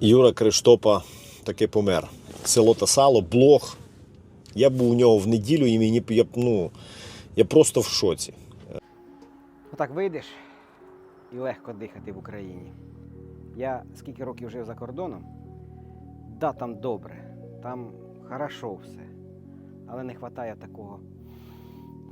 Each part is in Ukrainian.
Юра Криштопа таки помер. Село та сало, блог. Я був у нього в неділю і мені я, ну, я просто в шоці. Отак вийдеш і легко дихати в Україні. Я скільки років жив за кордоном, да, там добре, там хорошо все. Але не вистачає такого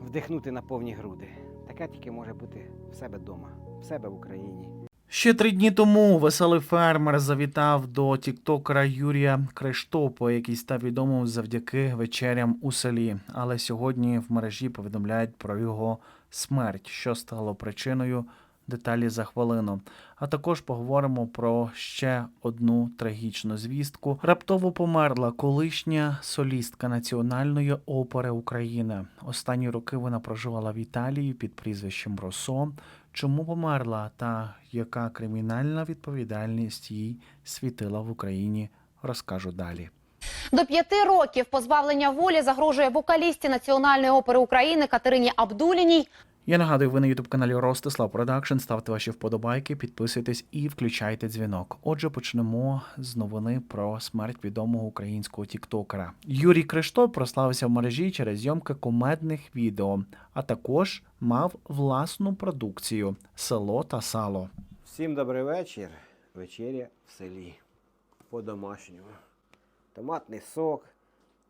вдихнути на повні груди. Таке тільки може бути в себе вдома, в себе в Україні. Ще три дні тому веселий фермер завітав до тіктокера Юрія Криштопа, який став відомим завдяки вечерям у селі. Але сьогодні в мережі повідомляють про його смерть, що стало причиною. Деталі за хвилину. А також поговоримо про ще одну трагічну звістку. Раптово померла колишня солістка Національної опери України. Останні роки вона проживала в Італії під прізвищем Росо. Чому померла та яка кримінальна відповідальність їй світила в Україні, розкажу далі. До п'яти років позбавлення волі загрожує вокалісті Національної опери України Катерині Абдуліній. Я нагадую, ви на ютуб каналі Ростислав Продакшн. Ставте ваші вподобайки, підписуйтесь і включайте дзвінок. Отже, почнемо з новини про смерть відомого українського тіктокера. Юрій Криштоп прославився в мережі через зйомки комедних відео, а також мав власну продукцію село та сало. Всім добрий вечір. Вечеря в селі. По-домашньому. Томатний сок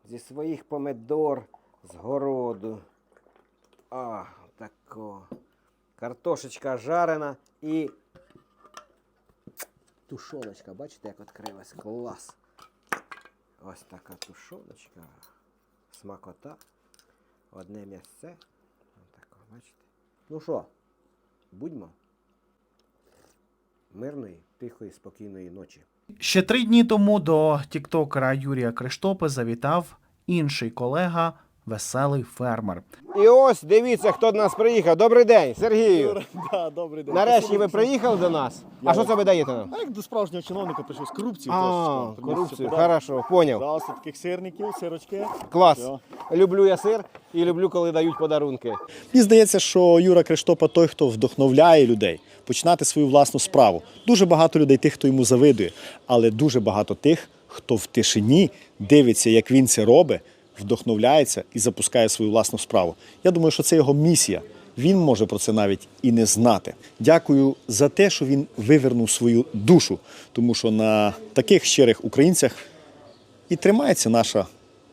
зі своїх помидор з городу. А, тако. Картошечка жарена і. Тушоночка, бачите, як відкрилась? Клас. Ось така тушоночка. Смакота. Одне м'ясце. Отако, бачите. Ну що, будьмо. Мирної, тихої, спокійної ночі. Ще три дні тому до тіктокера Юрія Криштопа завітав інший колега, веселий фермер. І ось дивіться, хто до нас приїхав. Добрий день, Сергію. Да, добрий день. Нарешті ви приїхали до нас. А що це ви даєте нам? А як до справжнього чиновника прийшов з корупцією А, трошечки. корупцію. Хорошо, поняв. Да, ось таких сирників, сирочки. Клас. Все. Люблю я сир і люблю, коли дають подарунки. Мені здається, що Юра Криштопа той, хто вдохновляє людей починати свою власну справу. Дуже багато людей, тих, хто йому завидує, але дуже багато тих, хто в тишині дивиться, як він це робить, вдохновляється і запускає свою власну справу. Я думаю, що це його місія. Він може про це навіть і не знати. Дякую за те, що він вивернув свою душу, тому що на таких щирих українцях і тримається наша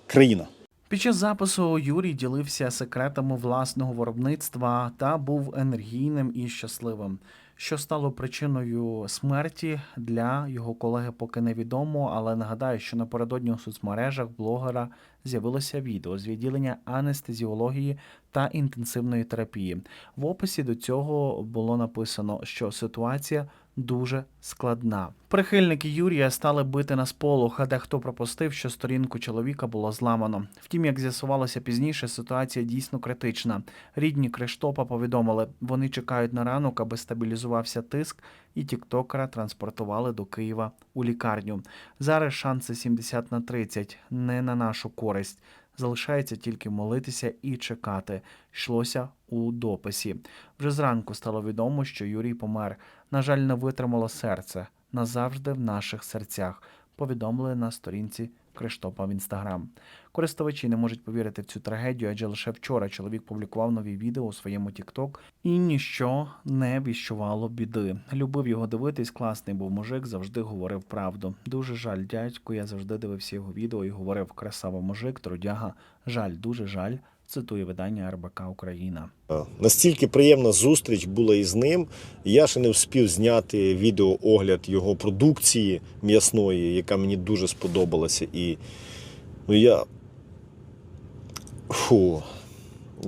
країна. Під час запису Юрій ділився секретами власного виробництва та був енергійним і щасливим. Що стало причиною смерті для його колеги, поки невідомо, але нагадаю, що напередодні у соцмережах блогера з'явилося відео з відділення анестезіології та інтенсивної терапії. В описі до цього було написано, що ситуація дуже складна. Прихильники Юрія стали бити на сполох, а дехто пропустив, що сторінку чоловіка було зламано. Втім, як з'ясувалося пізніше, ситуація дійсно критична. Рідні Криштопа повідомили, вони чекають на ранок, аби стабілізувався тиск, і тіктокера транспортували до Києва у лікарню. Зараз шанси 70 на 30, не на нашу користь. Залишається тільки молитися і чекати. Йшлося у дописі. Вже зранку стало відомо, що Юрій помер. На жаль, не витримало серце назавжди в наших серцях. Повідомили на сторінці Криштопа в інстаграм. Користувачі не можуть повірити в цю трагедію, адже лише вчора чоловік публікував нові відео у своєму TikTok і ніщо не віщувало біди. Любив його дивитись, класний був мужик, завжди говорив правду. Дуже жаль, дядьку. Я завжди дивився його відео і говорив красава мужик, трудяга. Жаль, дуже жаль. Цитує видання РБК Україна. Настільки приємна зустріч була із ним. Я ще не встиг зняти відеоогляд його продукції м'ясної, яка мені дуже сподобалася. І ну, я. Фу.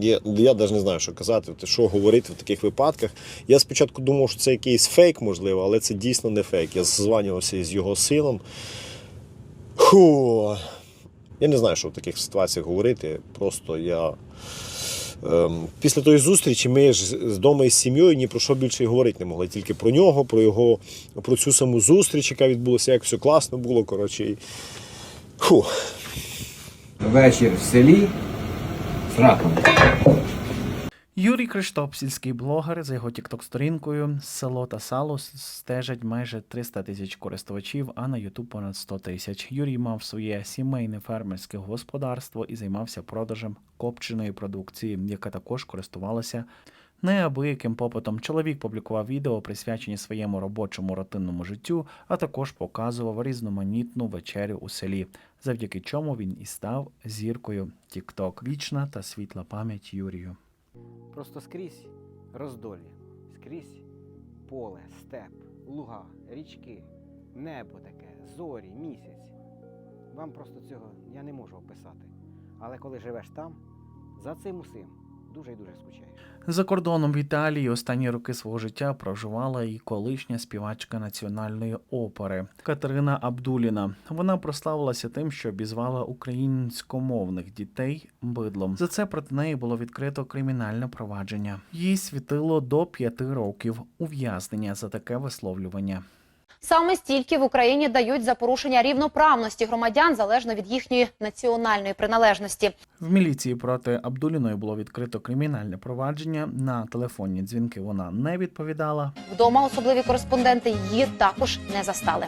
Я, я навіть не знаю, що казати, що говорити в таких випадках. Я спочатку думав, що це якийсь фейк, можливо, але це дійсно не фейк. Я ззванювався з його сином. Фу. Я не знаю, що в таких ситуаціях говорити. Просто я. Ем, Після тої зустрічі ми ж з- з дому із сім'єю ні про що більше говорити не могли. Тільки про нього, про його, про цю саму зустріч, яка відбулася, як все класно було. Коротше. Фу. Вечір в селі з раком. Юрій Криштоп, сільський блогер, за його тікток-сторінкою село та сало стежать майже 300 тисяч користувачів, а на Ютуб понад 100 тисяч. Юрій мав своє сімейне фермерське господарство і займався продажем копченої продукції, яка також користувалася неабияким попитом. Чоловік публікував відео, присвячені своєму робочому рутинному життю, а також показував різноманітну вечерю у селі, завдяки чому він і став зіркою TikTok. Вічна та світла пам'ять Юрію. Просто скрізь роздолі, скрізь поле, степ, луга, річки, небо таке, зорі, місяць. Вам просто цього я не можу описати. Але коли живеш там, за цим усім дуже і дуже скучаєш. За кордоном в Італії останні роки свого життя проживала і колишня співачка національної опери Катерина Абдуліна. Вона прославилася тим, що обізвала українськомовних дітей бидлом. За це проти неї було відкрито кримінальне провадження. Їй світило до п'яти років ув'язнення за таке висловлювання. Саме стільки в Україні дають за порушення рівноправності громадян залежно від їхньої національної приналежності. В міліції проти Абдуліної було відкрито кримінальне провадження. На телефонні дзвінки вона не відповідала. Вдома особливі кореспонденти її також не застали.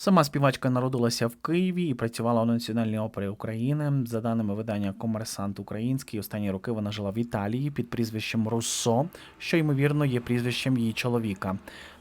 Сама співачка народилася в Києві і працювала у Національній опері України. За даними видання Комерсант Український, останні роки вона жила в Італії під прізвищем Руссо, що ймовірно є прізвищем її чоловіка.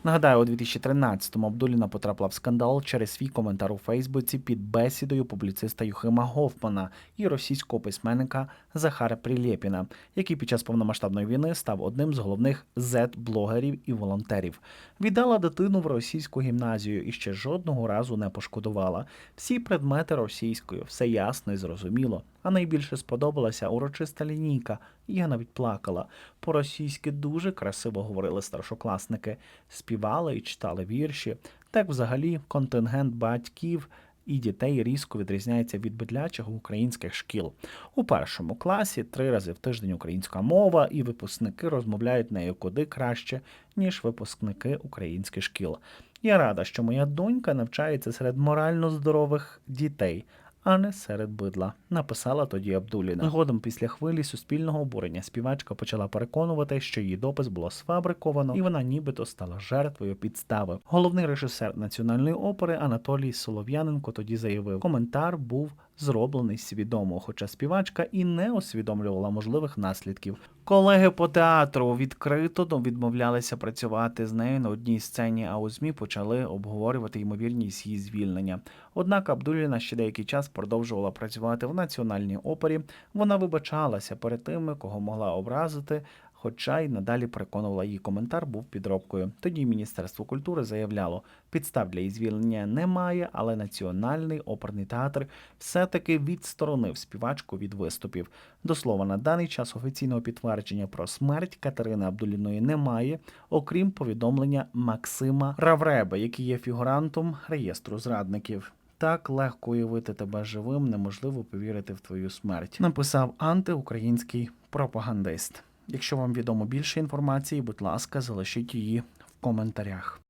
Нагадаю, у 2013-му Абдуліна потрапила в скандал через свій коментар у Фейсбуці під бесідою публіциста Юхима Гофмана і російського письменника Захара Прилєпіна, який під час повномасштабної війни став одним з головних зет-блогерів і волонтерів. Віддала дитину в російську гімназію і ще жодного разу не пошкодувала. Всі предмети російською, все ясно і зрозуміло. А найбільше сподобалася урочиста лінійка. Я навіть плакала. По-російськи дуже красиво говорили старшокласники, співали і читали вірші. Так, взагалі, контингент батьків і дітей різко відрізняється від бедлячих українських шкіл. У першому класі три рази в тиждень українська мова, і випускники розмовляють нею куди краще, ніж випускники українських шкіл. Я рада, що моя донька навчається серед морально здорових дітей. А не серед бидла, написала тоді Абдуліна. Згодом після хвилі суспільного обурення співачка почала переконувати, що її допис було сфабриковано, і вона нібито стала жертвою підстави. Головний режисер національної опери Анатолій Солов'яненко тоді заявив, коментар був зроблений свідомо, хоча співачка і не усвідомлювала можливих наслідків. Колеги по театру відкрито відмовлялися працювати з нею на одній сцені, а у змі почали обговорювати ймовірність її звільнення. Однак Абдуліна ще деякий час продовжувала працювати в національній опері. Вона вибачалася перед тими, кого могла образити. Хоча й надалі переконувала її коментар був підробкою. Тоді Міністерство культури заявляло, підстав для її звільнення немає, але Національний оперний театр все-таки відсторонив співачку від виступів. До слова, на даний час офіційного підтвердження про смерть Катерини Абдуліної немає, окрім повідомлення Максима Равреба, який є фігурантом реєстру зрадників. Так легко уявити тебе живим, неможливо повірити в твою смерть. Написав антиукраїнський пропагандист. Якщо вам відомо більше інформації, будь ласка, залишіть її в коментарях.